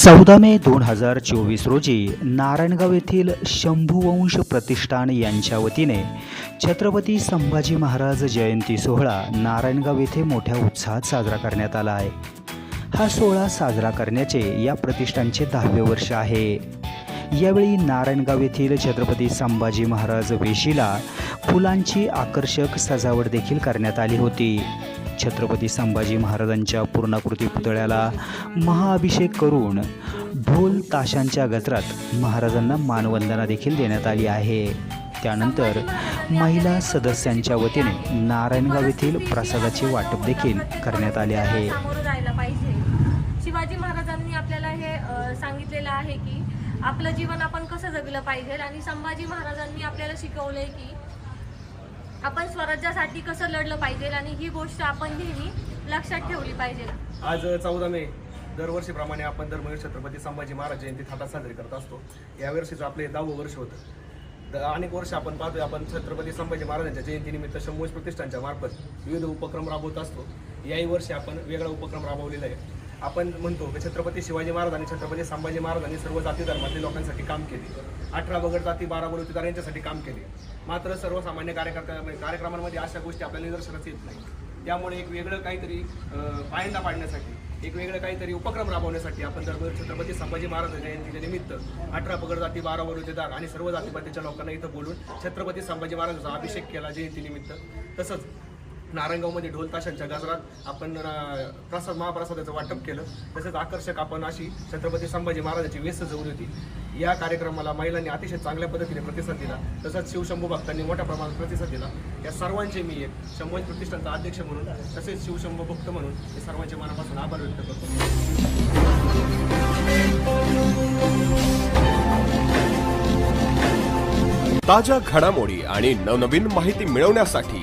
चौदा मे दोन हजार चोवीस रोजी नारायणगाव येथील शंभुवंश प्रतिष्ठान यांच्या वतीने छत्रपती संभाजी महाराज जयंती सोहळा नारायणगाव येथे मोठ्या उत्साहात साजरा करण्यात आला आहे. हा सोहळा साजरा करण्याचे या प्रतिष्ठानचे दहावे वर्ष आहे. यावेळी नारायणगाव येथील छत्रपती संभाजी महाराज वेशीला फुलांची आकर्षक सजावट देखील करण्यात आली होती. छत्रपती संभाजी महाराजांच्या पूर्णाकृती पुतळ्याला महाअभिषेक करून ढोल ताशांच्या गजरात महाराजांना मानवंदना देखील देण्यात आली आहे. त्यानंतर महिला सदस्यांच्या वतीने नारायणगाव येथील प्रसादाचे वाटप देखील करण्यात आले आहे. जायला पाहिजे. शिवाजी महाराजांनी आपल्याला हे सांगितलेलं आहे की आपलं जीवन आपण कसं जगलं पाहिजे आणि संभाजी महाराजांनी आपल्याला शिकवलंय की आपण स्वराज्यासाठी कसं लढलं पाहिजे आणि ही गोष्ट आपण नेहमी लक्षात ठेवली पाहिजे. आज चौदा मे दरवर्षीप्रमाणे आपण दरमही छत्रपती संभाजी महाराज जयंती थाटात साजरी करत असतो. या वर्षीचं आपले दहावं वर्ष होतं. अनेक वर्ष आपण पाहतोय आपण छत्रपती संभाजी महाराजांच्या जयंतीनिमित्त शंभूज प्रतिष्ठानच्या मार्फत विविध उपक्रम राबवत असतो. याही वर्षी आपण वेगळा उपक्रम राबवलेला आहे. आपण म्हणतो की छत्रपती शिवाजी महाराज आणि छत्रपती संभाजी महाराजांनी सर्व जाती धर्मातील लोकांसाठी काम केले. अठरा बगड जाती बारा बलुतेदार यांच्यासाठी काम केले. मात्र सर्वसामान्य कार्यकर्त्या कार्यक्रमांमध्ये अशा गोष्टी आपल्याला निदर्शनास येत नाही त्यामुळे एक वेगळं काहीतरी पायंदा पाडण्यासाठी एक वेगळं काहीतरी उपक्रम राबवण्यासाठी आपण दररोज छत्रपती संभाजी महाराज जयंतीच्या निमित्त अठरा पगड जाती बारा वरुतेदार आणि सर्व जातीपातीच्या लोकांना इथं बोलून छत्रपती संभाजी महाराजांचा अभिषेक केला जयंतीनिमित्त. तसंच नारायणगावमध्ये ढोल ताशांच्या गजरात आपण प्रसाद महाप्रसादाचं वाटप केलं. तसंच आकर्षक आपण अशी छत्रपती संभाजी महाराजांची वेस सजवली होती. या कार्यक्रमाला महिलांनी अतिशय चांगल्या पद्धतीने प्रतिसाद दिला. तसंच शिवशंभू भक्तांनी मोठ्या प्रमाणात प्रतिसाद दिला. या सर्वांचे मी एक शंभू प्रतिष्ठानचा अध्यक्ष म्हणून तसेच शिवशंभू भक्त म्हणून मी सर्वांचे मनापासून आभार व्यक्त करतो. ताज्या घडामोडी आणि नवनवीन माहिती मिळवण्यासाठी